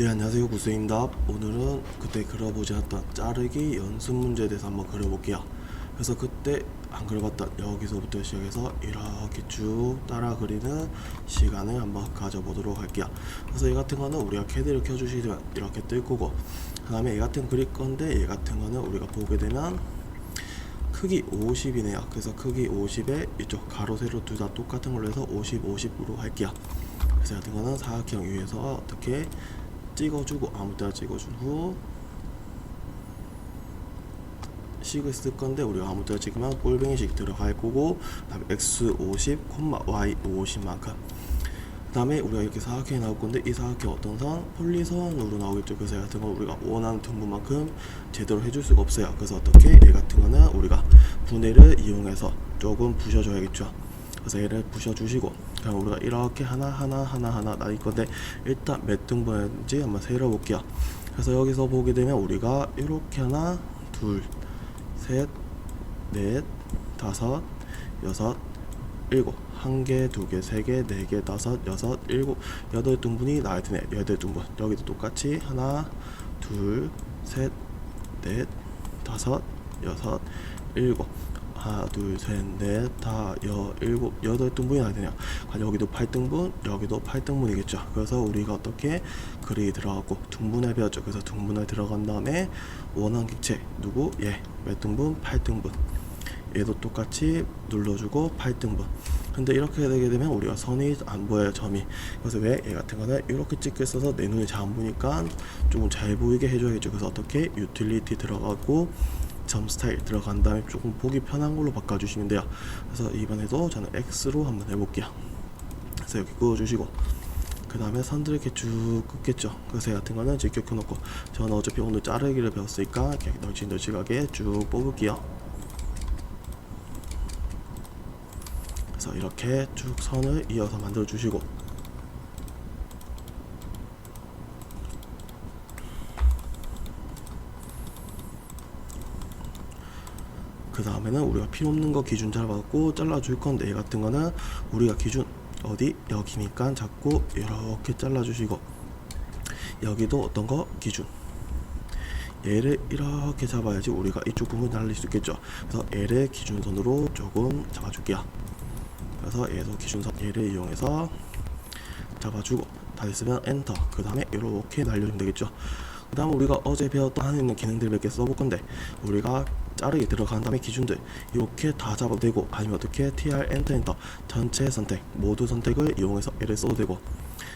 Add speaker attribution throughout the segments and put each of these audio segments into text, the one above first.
Speaker 1: 네 안녕하세요 구세입니다 오늘은 그때 그려보지 않았던 자르기 연습 문제에 대해서 한번 그려볼게요 그래서 그때 안 그려봤던 여기서부터 시작해서 이렇게 쭉 따라 그리는 시간을 한번 가져보도록 할게요 그래서 얘 같은 거는 우리가 캐드를 켜주시면 이렇게 뜰 거고 그 다음에 얘 같은 거 그릴 건데 얘 같은 거는 우리가 보게 되면 크기 50이네요. 그래서 크기 50에 이쪽 가로 세로 둘 다 똑같은 걸로 해서 50, 50으로 할게요. 그래서 같은 거는 사각형 위에서 어떻게 찍어주고 아무 때나 찍어준 후 식을 쓸 건데 우리가 아무 때나 찍으면 꼴뱅이식 들어갈 거고 그다음에 x 50, y 50만큼 그 다음에 우리가 이렇게 사각형이 나올 건데 이 사각형 어떤 선? 폴리선으로 나오겠죠. 그래서 얘 같은 거 우리가 원하는 등분만큼 제대로 해줄 수가 없어요. 그래서 어떻게? 얘 같은 거는 우리가 분해를 이용해서 조금 부셔줘야겠죠 얘를 부셔주시고 그럼 우리가 이렇게 하나 하나 하나 하나 나올 건데 일단 몇 등분인지 한번 세려볼게요 그래서 여기서 보게 되면 우리가 이렇게 하나 둘셋넷 다섯 여섯 일곱 한 개, 두 개, 세 개, 네 개, 다섯, 여섯, 일곱, 여덟 등분이 나야 되네. 여덟 등분. 여기도 똑같이 하나, 둘, 셋, 넷, 다섯, 여섯, 일곱. 하나, 둘, 셋, 넷, 다, 여, 일곱, 여덟 등분이 나야 되네요. 아, 여기도 8등분, 여기도 8등분이겠죠. 그래서 우리가 어떻게 그리기 들어가고 등분을 배웠죠. 그래서 등분을 들어간 다음에 원한 객체 누구? 얘. 몇 등분? 8등분. 얘도 똑같이 눌러주고 8등분 근데 이렇게 되게 되면 우리가 선이 안 보여요 점이 그래서 왜 얘 같은 거는 이렇게 찍혀 있어서 내 눈에 잘안 보니까 조금 잘 보이게 해줘야겠죠 그래서 어떻게 유틸리티 들어가고 점 스타일 들어간 다음에 조금 보기 편한 걸로 바꿔주시면 돼요. 그래서 이번에도 저는 X로 한번 해볼게요. 그래서 여기 그어주시고 그 다음에 선들 이렇게 쭉 그래서 얘 같은 거는 직격해놓고 저는 어차피 오늘 자르기를 배웠으니까 이렇게 널찍널찍하게 쭉 뽑을게요. 그래서 이렇게 쭉 선을 이어서 만들어 주시고 그 다음에는 우리가 필요 없는 거 기준 잡아갖고 잘라줄 건데 얘 같은 거는 우리가 기준 어디? 여기니까 잡고 이렇게 잘라주시고 여기도 어떤 거? 기준. 얘를 이렇게 잡아야지 우리가 이쪽 부분 날릴 수 있겠죠. 그래서 얘를 기준선으로 조금 잡아줄게요. 그래서 얘도 기준선 얘를 이용해서 잡아주고 다 됐으면 엔터. 그 다음에 이렇게 날려주면 되겠죠. 그 다음 우리가 어제 배웠던 하는 있는 기능들 몇 개 써볼 건데 우리가 자르게 들어간 다음에 기준들 이렇게 다 잡아도 되고 아니면 어떻게 tr 엔터 엔터 전체 선택 모두 선택을 이용해서 얘를 써도 되고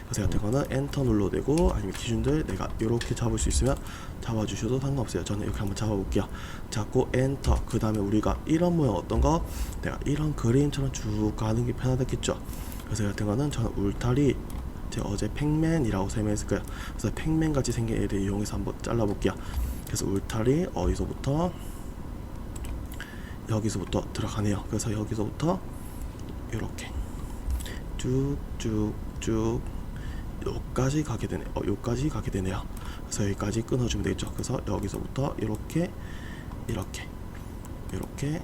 Speaker 1: 그래서 같은 거는 엔터 눌러도 되고 아니면 기준들 내가 이렇게 잡을 수 있으면 잡아주셔도 상관없어요. 저는 이렇게 한번 잡아볼게요. 잡고 엔터 그 다음에 우리가 이런 모양 어떤 거? 내가 이런 그림처럼 쭉 가는 게 편하겠죠? 그래서 같은 거는 저는 울타리 제가 어제 팩맨이라고 설명했을 거예요. 그래서 팩맨 같이 생긴 애를 이용해서 한번 잘라볼게요. 그래서 울타리 어디서부터 여기서부터 들어가네요 그래서 여기서부터 이렇게 쭉쭉쭉 여기까지 가게 되네. 어, 여기까지 가게 되네요. 그래서 여기까지 끊어주면 되겠죠. 그래서 여기서부터 이렇게, 이렇게, 이렇게,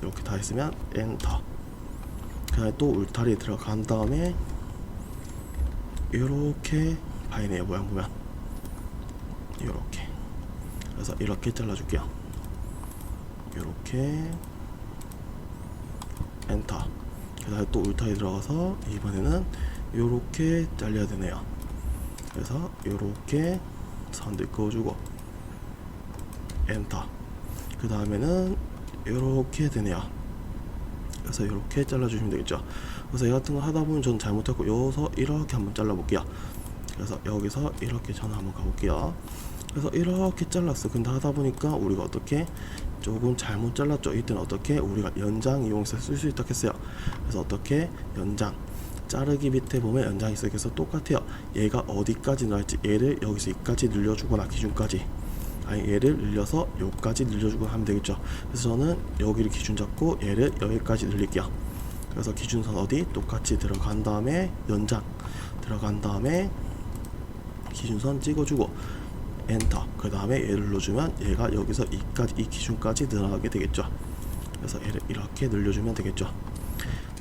Speaker 1: 이렇게 다 했으면 엔터. 그다음에 또 울타리 들어간 다음에 이렇게 바이네요 모양 보면 이렇게. 그래서 이렇게 잘라줄게요. 이렇게 엔터. 그다음에 또 울타리 들어가서 이번에는 요렇게 잘려야 되네요. 그래서 요렇게 선들 그어주고 엔터. 그 다음에는 요렇게 되네요. 그래서 요렇게 잘라주시면 되겠죠. 그래서 이 같은 거 하다 보면 전 잘못했고 여기서 이렇게 한번 잘라볼게요. 그래서 여기서 이렇게 저는 한번 가볼게요 그래서 이렇게 잘랐어. 근데 하다 보니까 우리가 어떻게 조금 잘못 잘랐죠? 이때는 어떻게 우리가 연장 이용해서 쓸 수 있다 했어요. 그래서 어떻게? 연장. 자르기 밑에 보면 연장이 있어요. 그래서 똑같아요. 얘가 어디까지 나갈지 얘를 여기서 여기까지 늘려주거나 기준까지. 아니 얘를 늘려서 여기까지 늘려주거나 하면 되겠죠. 그래서 저는 여기를 기준 잡고 얘를 여기까지 늘릴게요. 그래서 기준선 어디? 똑같이 들어간 다음에 연장. 들어간 다음에 기준선 찍어주고 엔터 그 다음에 얘를 눌러주면 얘가 여기서 이까지 이 기준까지 늘어나게 되겠죠. 그래서 얘를 이렇게 늘려주면 되겠죠.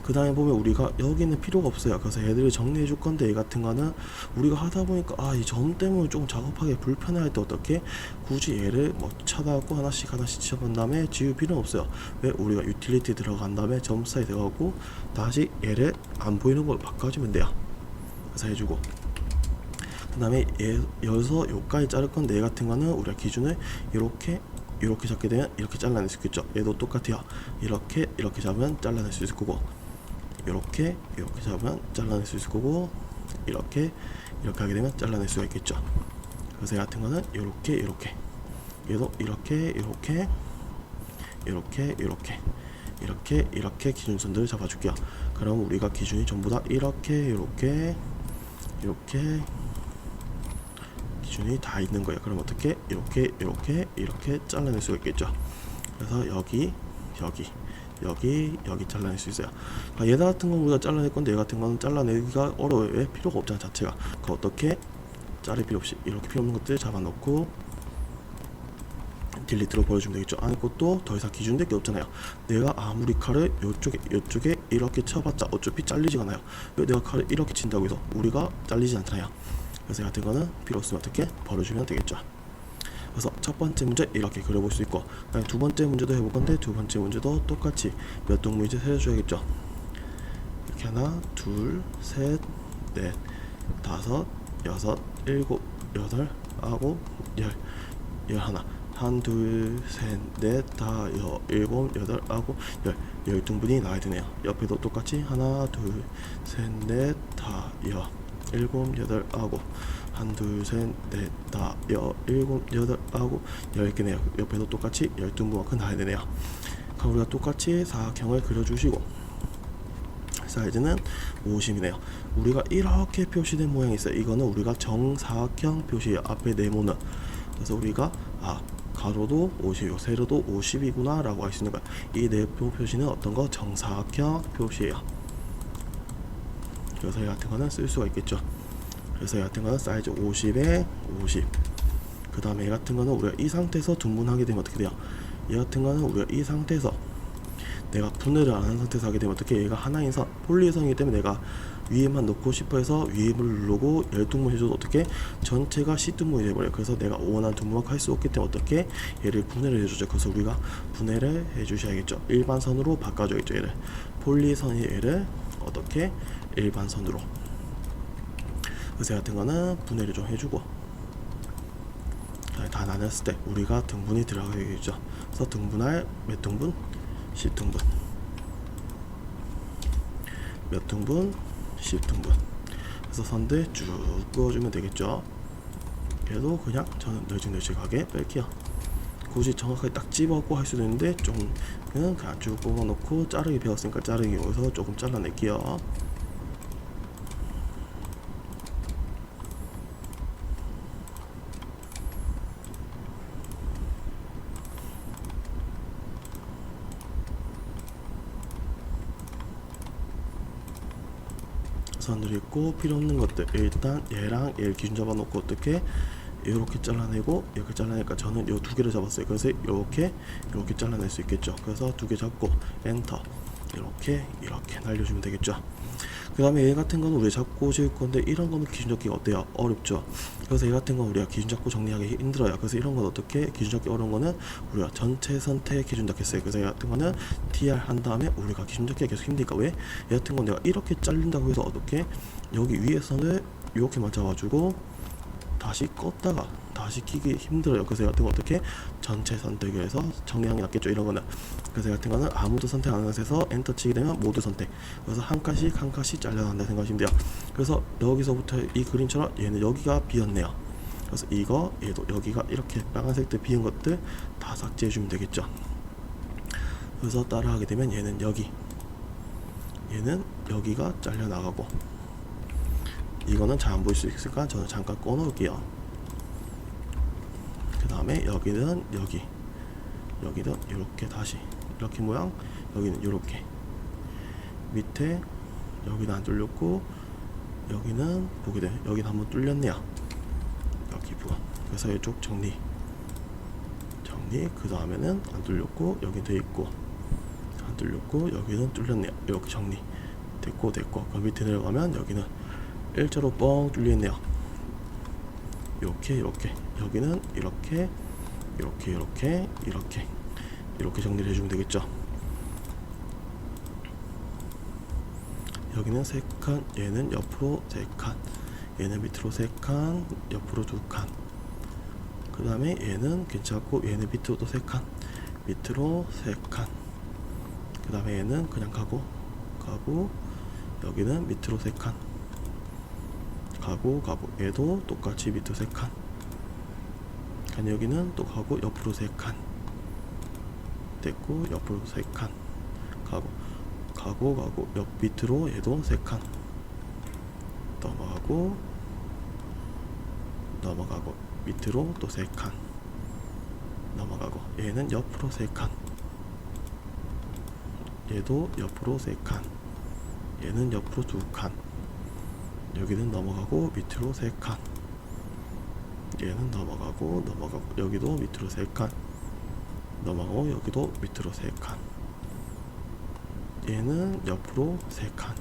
Speaker 1: 그그 다음에 보면 우리가 여기는 필요가 없어요. 그래서 얘들을 정리해 줄 건데 얘 같은 거는 우리가 하다 보니까 아 이 점 때문에 조금 작업하기 불편할 때 어떻게 굳이 얘를 뭐 찾아갖고 하나씩 하나씩 지워본 다음에 지울 필요는 없어요. 왜? 우리가 유틸리티 들어간 다음에 점 사이 들어가고 다시 얘를 안 보이는 걸로 바꿔주면 돼요. 그래서 해주고 그 다음에 얘 여기서 요까지 자를 건데 얘 같은 거는 우리가 기준을 이렇게 이렇게 잡게 되면 이렇게 잘라낼 수 있겠죠. 얘도 똑같아요. 이렇게 이렇게 잡으면 잘라낼 수 있을 거고 이렇게 이렇게 잡으면 잘라낼 수 있을 거고 이렇게 이렇게 하게 되면 잘라낼 수가 있겠죠. 그래서 얘 같은 거는 이렇게 이렇게. 얘도 이렇게 이렇게 이렇게 이렇게. 이렇게 이렇게 기준선들을 잡아줄게요. 그럼 우리가 기준이 전부 다 이렇게 이렇게 이렇게 기준이 다 있는 거예요. 그럼 어떻게 이렇게 이렇게 이렇게 잘라낼 수가 있겠죠. 그래서 여기 여기 여기 여기 잘라낼 수 있어요. 아, 얘 같은 건 우리가 잘라낼 건데 얘 같은 거는 잘라내기가 어려워요. 왜? 필요가 없잖아 자체가. 그 어떻게 자를 필요 없이 이렇게 필요 없는 것들 잡아놓고 딜리트로 보여주면 되겠죠. 아니 것도 더 이상 기준될 게 없잖아요. 내가 아무리 칼을 이쪽에 이쪽에 이렇게 쳐봤자 어차피 잘리지가 않아요. 왜 내가 칼을 이렇게 친다고 해서 우리가 잘리지 않잖아요. 그래서 이 같은 거는 필요 없으면 어떻게 버려주면 되겠죠. 그래서 첫 번째 문제 이렇게 그려볼 수 있고 두 번째 문제도 해볼 건데 두 번째 문제도 똑같이 몇 동물 이제 세줘야겠죠. 이렇게 하나, 둘, 셋, 넷, 다섯, 여섯, 일곱, 여덟, 아홉, 열, 열하나, 한, 둘, 셋, 넷, 다, 여, 일곱, 여덟, 아홉, 열, 열 등분이 나와야 되네요. 옆에도 똑같이 하나, 둘, 셋, 넷, 다, 여, 일곱, 여덟, 아홉, 한, 둘, 셋, 넷, 다, 여, 일곱, 여덟, 아홉, 열 개네요. 옆에도 똑같이 열 등분만큼 나와야 되네요. 그럼 우리가 똑같이 사각형을 그려주시고 사이즈는 50이네요. 우리가 이렇게 표시된 모양이 있어요. 이거는 우리가 정사각형 표시예요. 앞에 네모는. 그래서 우리가 아 가로도 50이고 세로도 50이구나 라고 할 수 있는 거야. 이 네모 표시는 어떤 거? 정사각형 표시예요. 이 같은 거는 쓸 수가 있겠죠. 이 같은 거는 사이즈 50에 50. 그 다음에 이 같은 거는 우리가 이 상태에서 분분하게 되면 어떻게 돼요? 이 같은 거는 우리가 이 상태에서 내가 분해를 안 한 상태에서 하게 되면 어떻게 얘가 하나인 선 폴리선이기 때문에 내가 위에만 넣고 싶어 해서 위에를 누르고 열등분 해줘도 어떻게 전체가 C등분이 돼버려요 그래서 내가 원하는 등분만 할수 없기 때문에 어떻게 얘를 분해를 해주죠 그래서 우리가 분해를 해주셔야겠죠 일반선으로 바꿔줘야겠죠 얘를 폴리선이 얘를 어떻게 일반선으로. 얘 같은 거는 분해를 좀 해주고. 자, 다 나눴을 때 우리가 등분이 들어가야겠죠. 그래서 등분할 몇 등분? 10등분. 몇 등분? 10등분. 그래서 선들 쭉 그어주면 되겠죠? 그래도 그냥 저는 널찍널찍하게 뺄게요. 굳이 정확하게 딱 집어갖고 할 수도 있는데 좀 그냥 그냥 쭉 뽑아놓고 자르기 배웠으니까 자르기 여기서 조금 잘라낼게요 선들이 있고 필요 없는 것들 일단 얘랑 얘를 기준 잡아놓고 어떻게 이렇게 잘라내고 이렇게 잘라내니까 저는 이 두 개를 잡았어요. 그래서 이렇게 이렇게 잘라낼 수 있겠죠. 그래서 두 개 잡고 엔터 이렇게 이렇게 날려주면 되겠죠 그 다음에 얘 같은 거는 우리 잡고 지을 건데 이런 거는 기준 잡기가 어때요? 어렵죠 그래서 얘 같은 건 우리가 기준 잡고 정리하기 힘들어요 그래서 이런 건 어떻게 기준 잡기 어려운 거는 우리가 전체 선택 기준 잡겠어요 그래서 얘 같은 거는 TR 한 다음에 우리가 기준 잡기가 계속 힘드니까 왜? 얘 같은 건 내가 이렇게 잘린다고 해서 어떻게 여기 위에서는 이렇게만 잡아주고 다시 껐다가 다시 키기 힘들어요. 그래서 얘 같은 거 어떻게 전체 정리하는 게 낫겠죠. 이런 거는 그래서 얘 같은 거는 아무도 선택 안 해서 엔터 치게 되면 모두 선택. 그래서 한 칸씩 한 칸씩 잘려나간다 생각하시면 돼요. 그래서 여기서부터 이 그림처럼 얘는 여기가 비었네요. 그래서 이거 얘도 여기가 이렇게 빨간색들 비은 것들 다 삭제해 주면 되겠죠. 그래서 따라하게 되면 얘는 여기 얘는 여기가 잘려 나가고 이거는 잘 안 보일 수 있으니까? 저는 잠깐 꺼 놓을게요. 그 다음에 여기는 여기. 여기는 이렇게 다시. 이렇게 모양 여기는 이렇게. 밑에 여기는 안 뚫렸고 여기는 보게 돼. 여기는 한번 뚫렸네요. 여기 부분. 그래서 이쪽 정리. 정리. 그 다음에는 안 뚫렸고 여기 돼 있고. 안 뚫렸고 여기는 뚫렸네요. 이렇게 정리. 됐고 됐고. 그 밑에 내려가면 여기는 일자로 뻥 뚫려 있네요 이렇게 이렇게 여기는 이렇게 이렇게 이렇게 이렇게 이렇게 정리를 해주면 되겠죠 여기는 세 칸, 얘는 옆으로 세 칸, 얘는 밑으로 세 칸, 옆으로 두 칸. 그 다음에 얘는 괜찮고 얘는 밑으로 또세 칸, 밑으로 세 칸. 그 다음에 얘는 그냥 가고 가고 여기는 밑으로 세 칸. 가고 가고 얘도 똑같이 밑으로 세 칸. 간 여기는 또 가고 옆으로 세 칸. 됐고 옆으로 세 칸. 가고 가고 가고 옆 밑으로 얘도 세 칸. 넘어가고 넘어가고 밑으로 또세 칸. 넘어가고 얘는 옆으로 세 칸. 얘도 옆으로 세 칸. 얘는 옆으로 두 칸. 여기는 넘어가고 밑으로 세 칸. 얘는 넘어가고 넘어가고 여기도 밑으로 세 칸. 넘어가고 여기도 밑으로 세 칸. 얘는 옆으로 세 칸.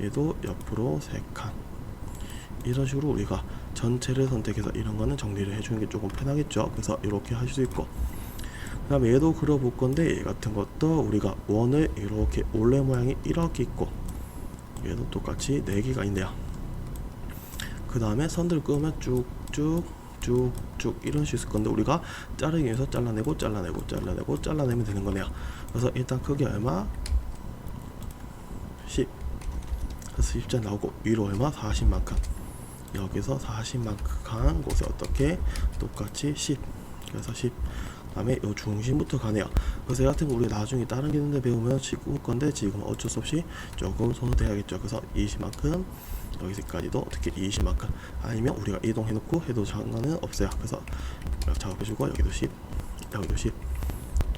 Speaker 1: 얘도 옆으로 세 칸. 이런 식으로 우리가 전체를 선택해서 이런 거는 정리를 해주는 게 조금 편하겠죠. 그래서 이렇게 할수 있고. 그 다음에 얘도 그려볼 건데 얘 같은 것도 우리가 원을 이렇게 올레 모양이 이렇게 있고 얘도 똑같이 4개가 있네요. 그 다음에 선들 끄면 쭉쭉 쭉쭉 이런 있을 건데 우리가 자르기 위해서 잘라내고 잘라내고 잘라내고 잘라내면 되는 거네요. 그래서 일단 크기 얼마? 10 그래서 10자 나오고 위로 얼마? 40만큼 여기서 40만큼 곳에 어떻게? 똑같이 10 그래서 10 다음에 요 중심부터 가네요. 그래서 같은 거 우리 나중에 다른 기능들 배우면 지금 건데 지금 어쩔 수 없이 조금 손을 대야겠죠. 그래서 20만큼 여기서까지도 어떻게 20만큼 아니면 우리가 이동해 놓고 해도 상관은 없어요. 그래서 이렇게 작업해 주고 여기도 10 여기도 10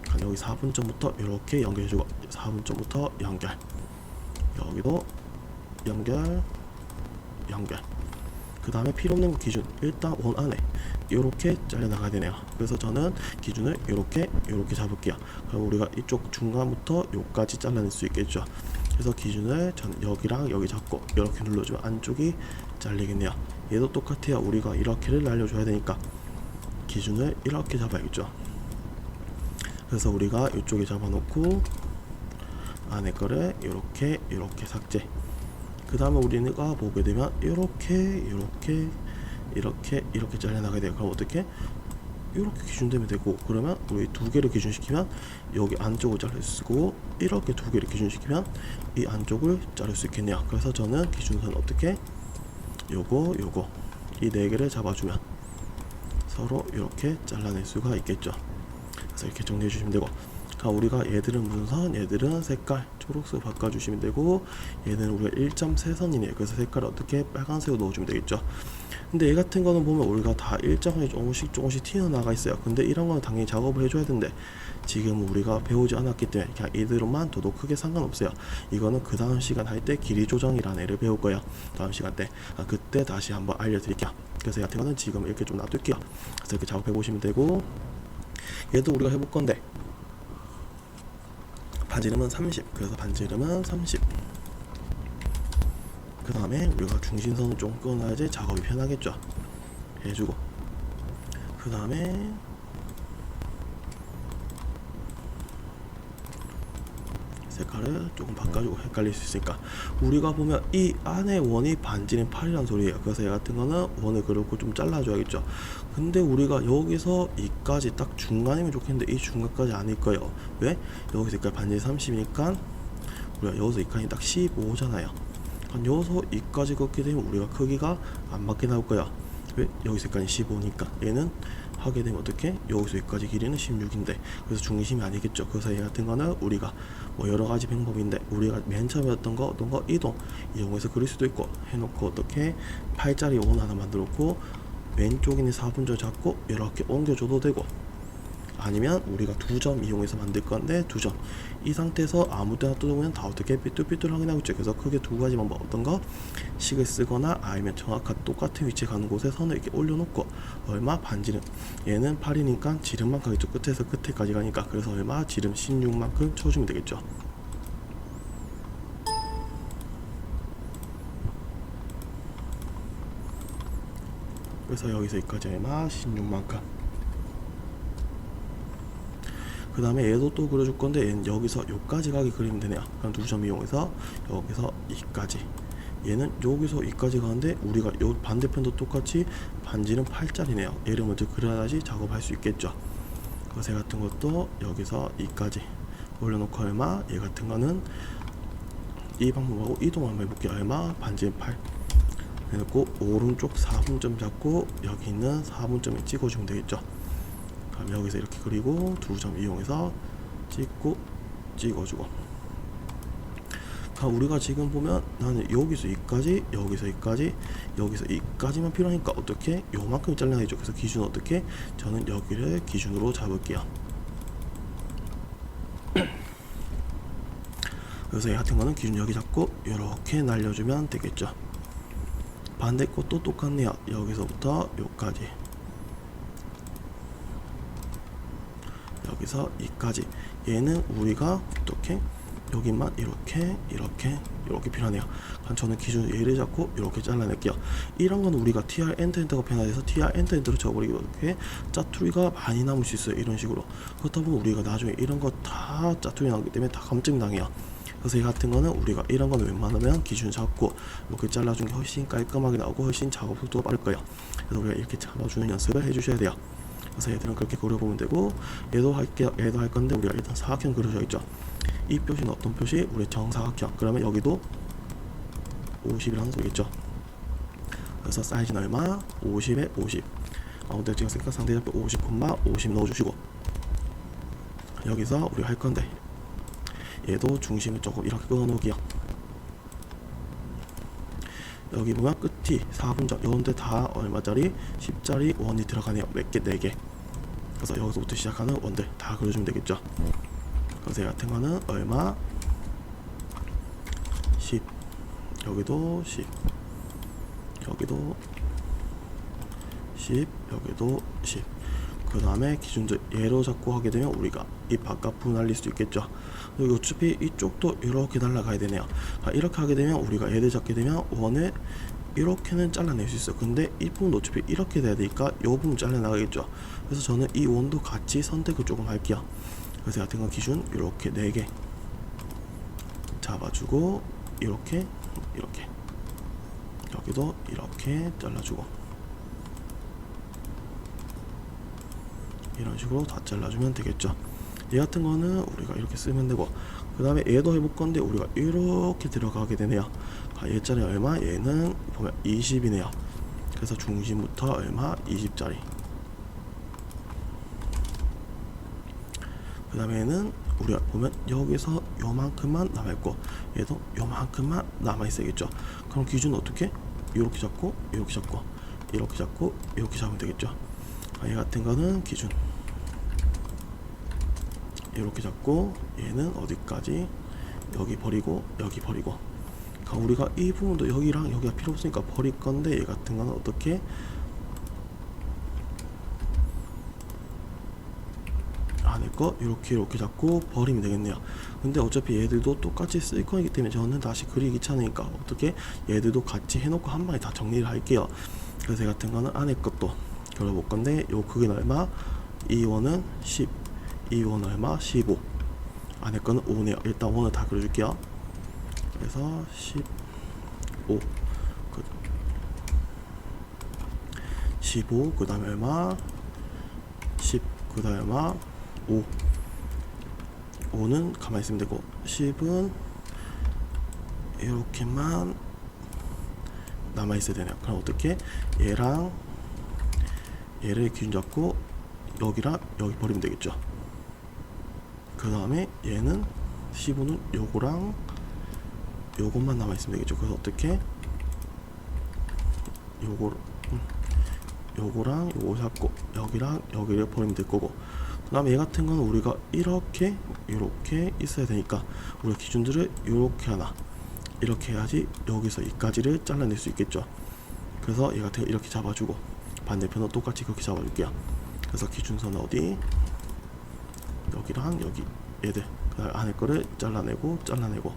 Speaker 1: 그러니까 여기 4분점부터 이렇게 연결해 주고 4분점부터 연결. 여기도 연결 연결. 그 다음에 필요 없는 거 기준. 일단 원 안에 이렇게 잘려 나가야 되네요. 그래서 저는 기준을 이렇게 이렇게 잡을게요. 그럼 우리가 이쪽 중간부터 여기까지 잘라낼 수 있겠죠? 그래서 기준을 전 여기랑 여기 잡고 이렇게 눌러주면 안쪽이 잘리겠네요. 얘도 똑같아요. 우리가 이렇게를 날려줘야 되니까 기준을 이렇게 잡아야겠죠? 그래서 우리가 이쪽에 잡아놓고 안에 거를 이렇게 이렇게 삭제. 그 다음에 우리가 보게 되면 이렇게 이렇게 이렇게 이렇게 잘려나가야 돼요. 그럼 어떻게? 이렇게 기준되면 되고 그러면 우리 두 개를 기준시키면 여기 안쪽을 자를 수 있고 이렇게 두 개를 기준시키면 이 안쪽을 자를 수 있겠네요 그래서 저는 기준선 어떻게? 요거 요거. 이 네 개를 잡아주면 서로 이렇게 잘라낼 수가 있겠죠. 그래서 이렇게 정리해 주시면 되고. 자 우리가 얘들은 문선? 얘들은 색깔 초록색 바꿔주시면 되고 얘는 우리가 1.3선이네요. 그래서 색깔을 어떻게 빨간색으로 넣어주면 되겠죠. 근데 얘 같은 거는 보면 우리가 다 일정하게 조금씩 조금씩 튀어나가 있어요. 근데 이런 거는 당연히 작업을 해줘야 되는데 지금 우리가 배우지 않았기 때문에 그냥 이대로만 둬도 크게 상관없어요. 이거는 그 다음 시간 할 때 길이 조정이라는 애를 배울 거예요. 다음 시간 때. 아, 그때 다시 한번 알려드릴게요. 그래서 얘 같은 거는 지금 이렇게 좀 놔둘게요. 그래서 이렇게 작업해 보시면 되고 얘도 우리가 해볼 건데 반지름은 30 그래서 반지름은 30 그 다음에 우리가 중심선을 좀 끊어야지 작업이 편하겠죠? 해주고. 그 다음에 색깔을 조금 바꿔주고 헷갈릴 수 있으니까. 우리가 보면 이 안에 원이 반지름 8이란 소리예요. 그래서 얘 같은 거는 원을 그렇고 좀 잘라줘야겠죠 근데 우리가 여기서 이까지 딱 중간이면 좋겠는데 이 중간까지 아닐 거예요. 왜? 여기서 여기까지 반지름 30이니까 우리가 여기서 이까지 딱 15잖아요. 한 여기서 이까지 걷게 되면 우리가 크기가 안 맞게 나올 거야. 왜? 여기서 여기까지 15니까. 얘는 하게 되면 어떻게? 여기서 여기까지 길이는 16인데. 그래서 중심이 아니겠죠. 그래서 얘 같은 거는 우리가 뭐 여러 가지 방법인데 우리가 맨 처음에 했던 거 어떤 거? 이동. 이용해서 그릴 수도 있고 해놓고 어떻게? 8짜리 원 하나 만들었고 왼쪽에 있는 4분절 잡고 이렇게 옮겨줘도 되고 아니면 우리가 두 점 이용해서 만들 건데 두 점. 이 상태에서 아무 때나 뜯으면 다 어떻게 삐뚤삐뚤하게 나오겠죠. 그래서 크게 두 가지 방법. 어떤 거? 식을 쓰거나 아니면 정확한 똑같은 위치에 가는 곳에 선을 이렇게 올려놓고 얼마 반지름. 얘는 8이니까 지름만 가겠죠 끝에서 끝에까지 가니까 그래서 얼마? 지름 16만큼 쳐주면 되겠죠 그래서 여기서 여기까지 얼마 16만큼 그 다음에 얘도 또 그려줄 건데 얘는 여기서 여기까지 가게 그리면 되네요 그럼 두 점 이용해서 여기서 이까지. 얘는 여기서 이까지 가는데 우리가 요 반대편도 똑같이 반지는 8짜리네요. 얘를 먼저 그려야지 작업할 수 있겠죠. 거세 같은 것도 여기서 이까지 올려놓고 얼마? 얘 같은 거는 이 방법하고 이동 한번 해볼게요. 얼마? 반지는 8 해놓고 오른쪽 4분점 잡고 여기 있는 4분점에 찍어주면 되겠죠? 그럼 여기서 이렇게 그리고 두 점 이용해서 찍고 찍어주고. 우리가 지금 보면 나는 여기서 이까지 여기서 이까지 여기서 이까지만 필요하니까 어떻게? 요만큼 잘라야죠. 그래서 기준 어떻게? 저는 여기를 기준으로 잡을게요. 그래서 얘 같은 거는 기준 여기 잡고 이렇게 날려주면 되겠죠 반대 것도 똑같네요. 여기서부터 여기까지. 여기서 이까지. 얘는 우리가 어떻게? 여기만 이렇게 이렇게 이렇게 필요하네요. 그럼 저는 기준 얘를 잡고 이렇게 잘라낼게요. 이런 건 우리가 tr 엔터 엔터가 변화돼서 tr 엔터 엔터로 적어버리기 이렇게? 짜투리가 많이 남을 수 있어요. 이런 식으로. 그렇다 보면 우리가 나중에 이런 거 다 짜투리 나오기 때문에 다 감점 당해요 그래서 이 같은 거는 우리가 이런 거는 웬만하면 기준 잡고 이렇게 잘라준 게 훨씬 깔끔하게 나오고 훨씬 작업 속도가 빠를 거예요. 그래서 우리가 이렇게 잡아주는 연습을 해주셔야 돼요. 그래서 얘들은 그렇게 그려보면 되고 얘도 할게요. 얘도 할 건데 우리가 일단 사각형 그려져 있죠? 이 표시는 어떤 표시? 우리 정사각형. 그러면 여기도 50이라는 소리겠죠? 그래서 사이즈는 얼마? 50에 50 아무튼 지금 생각 상대좌표 50, 50 넣어주시고 여기서 우리가 할 건데 얘도 중심을 조금 이렇게 끊어놓을게요. 여기 보면 끝이 4분점 요런데 다 얼마짜리? 10짜리 원이 들어가네요. 몇 개? 4개. 그래서 여기서부터 시작하는 원들 다 그려주면 되겠죠? 그래서 얘 같은 거는 얼마? 10 여기도 10 여기도 10 여기도 10그 다음에 기준도 얘로 잡고 하게 되면 우리가 이 바깥부분 날릴 수 있겠죠 그리고 어차피 이쪽도 이렇게 날라가야 되네요. 아, 이렇게 하게 되면 우리가 얘를 잡게 되면 원을 이렇게는 잘라낼 수 있어 근데 이 부분도 어차피 이렇게 돼야 되니까 이 부분 잘라나가겠죠. 그래서 저는 이 원도 같이 선택을 조금 할게요. 그래서 같은 거 기준 이렇게 4개 잡아주고 이렇게 이렇게. 여기도 이렇게 잘라주고. 이런 식으로 다 잘라주면 되겠죠 얘 같은 거는 우리가 이렇게 쓰면 되고 그 다음에 얘도 해볼 건데 우리가 이렇게 들어가게 되네요 아, 얘짜리 얼마? 얘는 보면 20이네요 그래서 중심부터 얼마? 20짜리 그 다음에는 우리가 보면 여기서 요만큼만 남아있고 얘도 요만큼만 남아있어야겠죠 그럼 기준 어떻게? 이렇게 잡고 이렇게 잡고 이렇게 잡고 이렇게 잡으면 되겠죠 아, 얘 같은 거는 기준 이렇게 잡고 얘는 어디까지? 여기 버리고 여기 버리고. 그러니까 우리가 이 부분도 여기랑 여기가 필요 없으니까 버릴 건데 얘 같은 거는 어떻게? 안에 거? 이렇게 이렇게 잡고 버리면 되겠네요. 근데 어차피 얘들도 똑같이 쓸 거이기 때문에 저는 다시 그리기 귀찮으니까 어떻게? 얘들도 같이 해놓고 한 방에 다 정리를 할게요. 그래서 얘 같은 거는 안에 것도 그려볼 건데 요 크기는 얼마? 이 원은 10 이원 얼마? 15 안에 거는 5네요 일단 원을 다 그려줄게요. 그래서 15 그, 15 그 다음에 얼마? 10그 다음에 얼마? 5 5는 가만히 있으면 되고 10은 이렇게만 남아 있어야 되네요. 그럼 어떻게? 얘랑 얘를 기준 잡고 여기랑 여기 버리면 되겠죠 그 다음에 얘는 15는 요거랑 요것만 남아 있으면 되겠죠. 그래서 어떻게? 요거 음, 요거랑 요거 잡고 여기랑 여기를 버리면 될 거고. 그 다음에 얘 같은 건 우리가 이렇게 이렇게 있어야 되니까 우리가 기준들을 이렇게 하나 이렇게 해야지 여기서 이까지를 잘라낼 수 있겠죠. 그래서 얘 같은 거 이렇게 잡아주고 반대편은 똑같이 그렇게 잡아줄게요. 그래서 기준선 어디 여기랑 여기. 얘들. 그 안에 거를 잘라내고 잘라내고.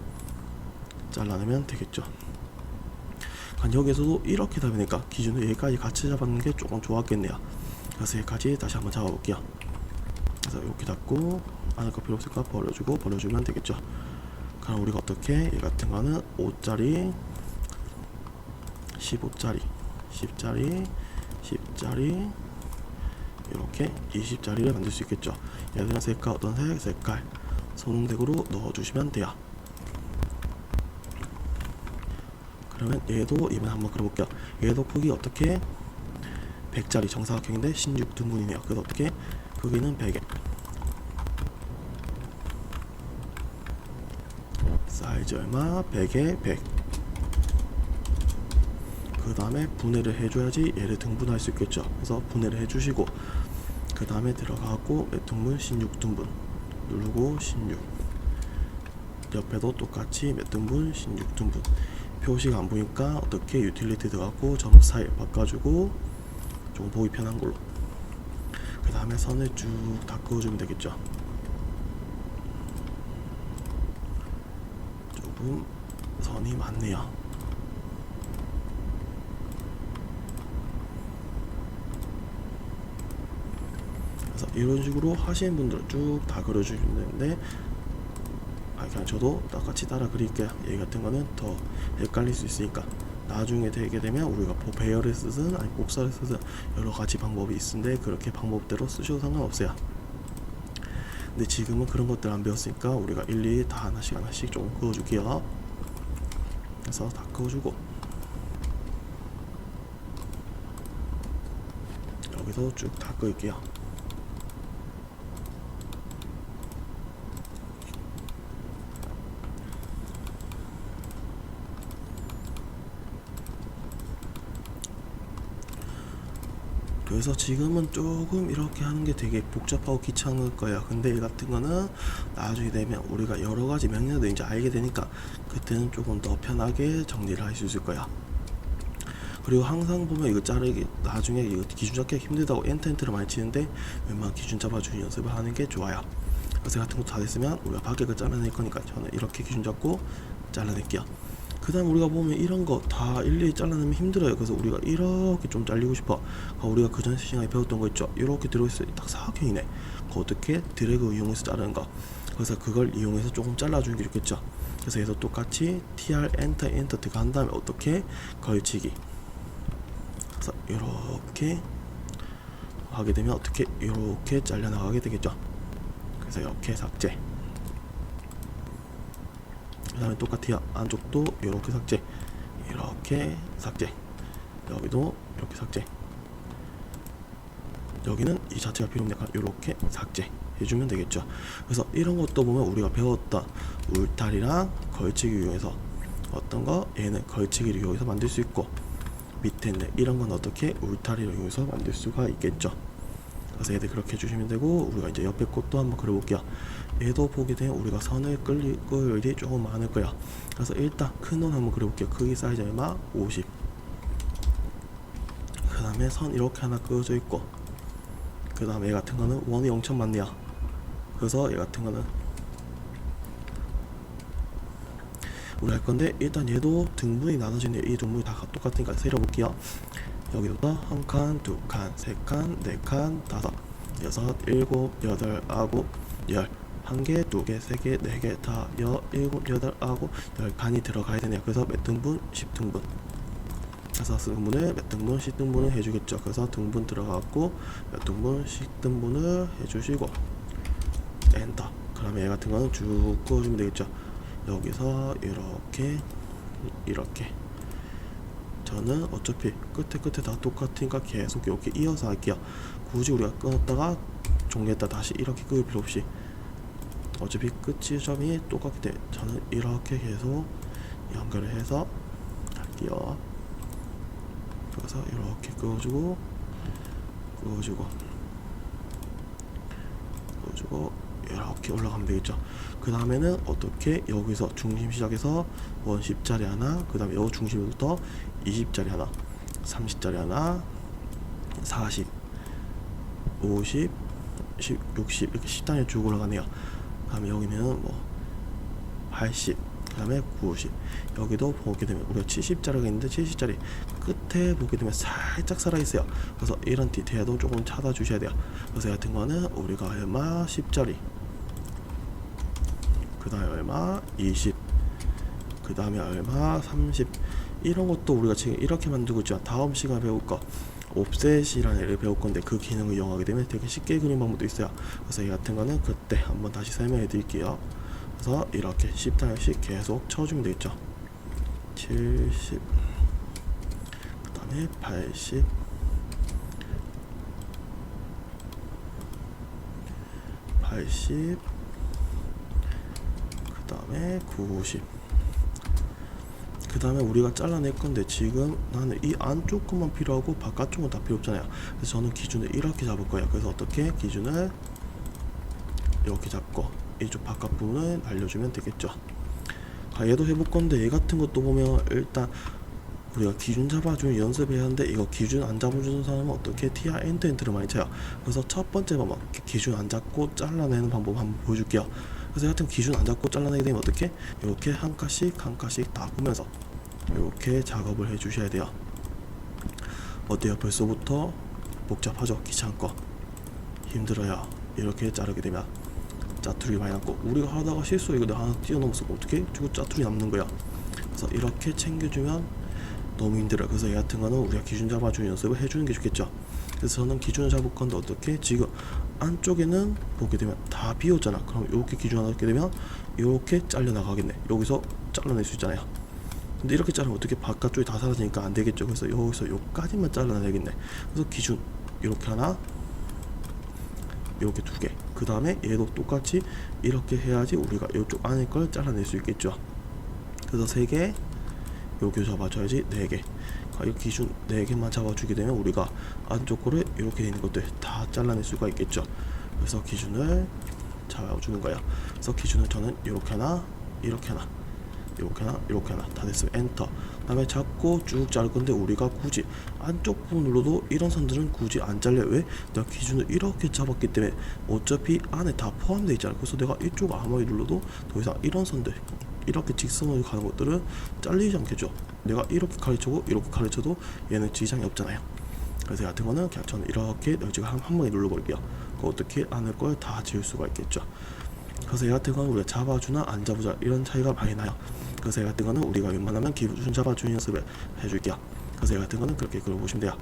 Speaker 1: 잘라내면 되겠죠. 한 여기서도 이렇게 잡으니까 기준을 여기까지 같이 잡았는 게 조금 좋았겠네요. 그래서 여기까지 다시 한번 잡아볼게요. 그래서 이렇게 잡고 안에 거 필요 없으니까 버려주고 버려주면 되겠죠. 그럼 우리가 어떻게? 얘 같은 거는 5짜리 15짜리 10짜리 10짜리 이렇게 20짜리를 만들 수 있겠죠 얘들은 색깔 어떤 색? 색깔 선홍색으로 넣어주시면 돼요 그러면 얘도 이번에 한번 그려볼게요 얘도 크기 어떻게 100짜리 정사각형인데 16등분이네요 그래서 어떻게 크기는 100에 사이즈 얼마? 100에 100. 그 다음에 분해를 해줘야지 얘를 등분할 수 있겠죠. 그래서 분해를 해주시고 그 다음에 들어가고 몇 등분? 16등분 누르고 16 옆에도 똑같이 몇 등분? 16등분 표시가 안 보니까 어떻게 유틸리티 들어가고 점 스타일 바꿔주고 좀 보기 편한 걸로 그 다음에 선을 쭉 다 그어주면 되겠죠. 조금 선이 많네요. 그래서 이런 식으로 하시는 분들은 쭉다 그려주시면 되는데 아 그냥 저도 똑같이 따라 그릴게요. 얘 같은 거는 더 헷갈릴 수 있으니까 나중에 되게 되면 우리가 뭐 배열을 쓰든 아니 곡선을 쓰든 여러 가지 방법이 있는데 그렇게 방법대로 쓰셔도 상관없어요. 근데 지금은 그런 것들 안 배웠으니까 우리가 일일이 다 하나씩 하나씩 조금 그어줄게요. 그래서 다 그어주고 여기서 쭉 다 그을게요. 그래서 지금은 조금 이렇게 하는 게 되게 복잡하고 귀찮을 거야. 근데 이 같은 거는 나중에 되면 우리가 여러 가지 명령도 이제 알게 되니까 그때는 조금 더 편하게 정리를 할 수 있을 거야. 그리고 항상 보면 이거 자르기 나중에 이거 기준 잡기가 힘들다고 엔터 엔터를 많이 치는데 웬만한 기준 잡아주는 연습을 하는 게 좋아요. 그래서 같은 거다 됐으면 우리가 밖에 거 잘라낼 거니까 저는 이렇게 기준 잡고 잘라낼게요. 그 다음 우리가 보면 이런 거 다 일일이 잘라내면 힘들어요. 그래서 우리가 이렇게 좀 잘리고 싶어. 아, 우리가 그 전 시간에 배웠던 거 있죠? 이렇게 들어있어요. 딱 사각형이네. 그 어떻게 드래그 이용해서 자르는 거. 그래서 그걸 이용해서 조금 잘라주는 게 좋겠죠. 그래서 얘도 똑같이 tr 엔터 엔터 들어간 다음에 어떻게 걸치기. 그래서 이렇게 하게 되면 어떻게 이렇게 잘려나가게 되겠죠. 그래서 이렇게 삭제. 그 다음에 똑같아요 안쪽도 이렇게 삭제. 이렇게 삭제. 여기도 이렇게 삭제. 여기는 이 자체가 필요 없으니까 이렇게 삭제 해주면 되겠죠. 그래서 이런 것도 보면 우리가 배웠던 울타리랑 걸치기 이용해서 어떤 거? 얘는 걸치기를 이용해서 만들 수 있고 밑에 있는 이런 건 어떻게? 울타리를 이용해서 만들 수가 있겠죠. 그래서 얘들 그렇게 해주시면 되고 우리가 이제 옆에 꽃도 한번 그려볼게요 얘도 보게 되면 우리가 선을 끌릴 일이 조금 많을 거야. 그래서 일단 큰 원 한번 그려볼게요. 크기 사이즈 얼마? 50 그 다음에 선 이렇게 하나 그어져 있고 그 다음에 얘 같은 거는 원이 엄청 많네요. 그래서 얘 같은 거는 우리 할 건데 일단 얘도 등분이 나눠지네 이 등분이 다 똑같으니까 세려볼게요. 여기부터 한 칸, 두 칸, 세 칸, 네 칸, 다섯, 여섯, 일곱, 여덟, 아홉, 열. 한 개, 두 개, 세 개, 네 개, 다, 여, 일곱, 여덟, 아홉, 열 칸이 들어가야 되네요. 그래서 몇 등분? 10등분. 그래서 등분을 몇 등분? 10등분을 해주겠죠. 그래서 등분 들어갔고 몇 등분? 10등분을 해주시고 엔터. 그러면 얘 같은 거는 쭉 그어주면 되겠죠. 여기서 이렇게 이렇게 저는 어차피 끝에 끝에 다 똑같으니까 계속 이렇게 이어서 할게요. 굳이 우리가 끊었다가 종료했다 다시 이렇게 끊을 필요 없이 어차피 끝 지점이 똑같기 때문에 저는 이렇게 계속 연결을 해서 할게요. 그래서 이렇게 끄어주고 끄어주고 끄어주고 이렇게 올라가면 되겠죠. 그 다음에는 어떻게 여기서 중심 시작해서 원 10짜리 하나, 그 다음에 여 중심부터 20짜리 하나, 30짜리 하나, 40, 50, 10, 60 이렇게 10단위 쭉 올라가네요. 그 다음에 여기는 뭐 80, 그 다음에 90 여기도 보게 되면 우리가 70짜리가 있는데 70짜리 끝에 보게 되면 살짝 살아있어요. 그래서 이런 디테일도 조금 찾아주셔야 돼요. 그래서 같은 거는 우리가 얼마? 10짜리. 그 다음에 얼마? 20 그 다음에 얼마? 30 이런 것도 우리가 지금 이렇게 만들고 있죠. 다음 시간 배울 거 옵셋이라는 애를 배울 건데 그 기능을 이용하게 되면 되게 쉽게 그리는 방법도 있어요. 그래서 이 같은 거는 그때 한번 다시 설명해 드릴게요. 그래서 이렇게 10단씩 계속 쳐주면 되겠죠. 70 그 다음에 80 80그 다음에 90 그 다음에 우리가 잘라낼 건데 지금 나는 이 안쪽 것만 필요하고 바깥쪽은 다 필요 없잖아요. 그래서 저는 기준을 이렇게 잡을 거예요. 그래서 어떻게? 기준을 이렇게 잡고 이쪽 바깥 부분을 날려주면 되겠죠. 아, 얘도 해볼 건데 얘 같은 것도 보면 일단 우리가 기준 잡아주는 연습해야 하는데 이거 기준 안 잡아주는 사람은 어떻게? 티아 엔터 엔터를 많이 쳐요. 그래서 첫 번째 방법 기준 안 잡고 잘라내는 방법 한번 보여줄게요. 그래서 하여튼 기준 안 잡고 잘라내게 되면 어떻게? 이렇게 한 칸씩 한 칸씩 다 보면서 이렇게 작업을 해 주셔야 돼요. 어때요? 벌써부터 복잡하죠? 귀찮고. 힘들어요. 이렇게 자르게 되면 짜투리 많이 남고. 우리가 하다가 실수 이거 내가 하나 뛰어넘었어 어떻게? 저거 짜투리 남는 거야 그래서 이렇게 챙겨주면 너무 힘들어요. 그래서 얘 같은 거는 우리가 기준 잡아주는 연습을 해주는 게 좋겠죠. 그래서 저는 기준을 잡을 건데 어떻게? 지금 안쪽에는 보게 되면 다 비었잖아. 그럼 이렇게 기준 하나 넣게 되면 이렇게 잘려 나가겠네. 여기서 잘라낼 수 있잖아요 근데 이렇게 자르면 어떻게 바깥쪽이 다 사라지니까 안 되겠죠 그래서 여기서 여기까지만 잘라내야겠네 그래서 기준 이렇게 하나 이렇게 두 개. 그 다음에 얘도 똑같이 이렇게 해야지 우리가 이쪽 안에 걸 잘라낼 수 있겠죠. 그래서 세 개, 여기 잡아줘야지 네 개. 아, 이 기준 네 개만 잡아주게 되면 우리가 안쪽 거를 이렇게 돼 있는 것들 다 잘라낼 수가 있겠죠. 그래서 기준을 잡아주는 거야. 그래서 기준을 저는 이렇게 하나, 이렇게 하나, 이렇게 하나, 이렇게 하나. 다 됐으면 엔터. 다음에 잡고 쭉 자를 건데 우리가 굳이 안쪽 부분 눌러도 이런 선들은 굳이 안 잘려. 왜? 내가 기준을 이렇게 잡았기 때문에 어차피 안에 다 포함되어 있잖아. 그래서 내가 이쪽 아무리 눌러도 더 이상 이런 선들 이렇게 직선으로 가는 것들은 잘리지 않겠죠. 내가 이렇게 가르쳐고 이렇게 가르쳐도 얘는 지장이 없잖아요. 그래서 이 같은 거는 그냥 저는 이렇게 지금 한, 한 번에 눌러볼게요. 그 어떻게 안을 걸다 지울 수가 있겠죠. 그래서 얘 같은 거는 우리가 잡아주나 안 잡아주나 이런 차이가 많이 나요 그래서 얘 같은 거는 우리가 웬만하면 기준 잡아주는 연습을 해줄게요. 그래서 얘 같은 거는 그렇게 그려보시면 돼요